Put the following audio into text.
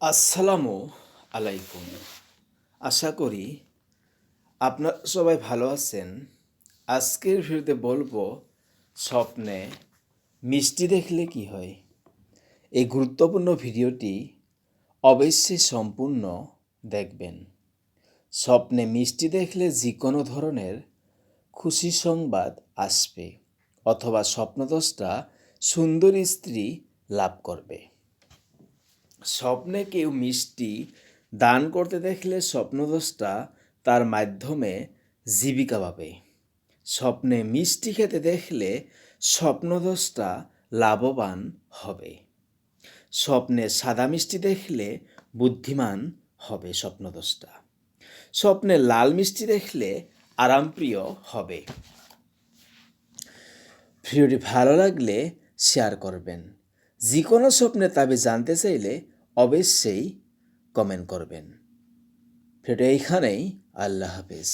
আসসালামু আলাইকুম। আশা করি আপনার সবাই ভালো আছেন। আজকের ভিডিওতে বলব, স্বপ্নে মিষ্টি দেখলে কি হয়? এই গুরুত্বপূর্ণ ভিডিওটি অবশ্যই সম্পূর্ণ দেখবেন। স্বপ্নে মিষ্টি দেখলে যে কোনো ধরনের খুশি সংবাদ আসবে, অথবা স্বপ্নদোষটা সুন্দরী স্ত্রী লাভ করবে। স্বপ্নে কেউ মিষ্টি দান করতে দেখলে স্বপ্নদোষটা তার মাধ্যমে জীবিকা পাবে। স্বপ্নে মিষ্টি খেতে দেখলে স্বপ্নদোষটা লাভবান হবে। স্বপ্নে সাদা মিষ্টি দেখলে বুদ্ধিমান হবে স্বপ্নদোষটা। স্বপ্নে লাল মিষ্টি দেখলে আরামপ্রিয় হবে। ভিডিওটি ভালো লাগলে শেয়ার করবেন। যে কোনো স্বপ্নে তাবে জানতে চাইলে অবশ্যই কমেন্ট করবেন। ভিডিও এইখানেই আল্লাহ হাফেজ।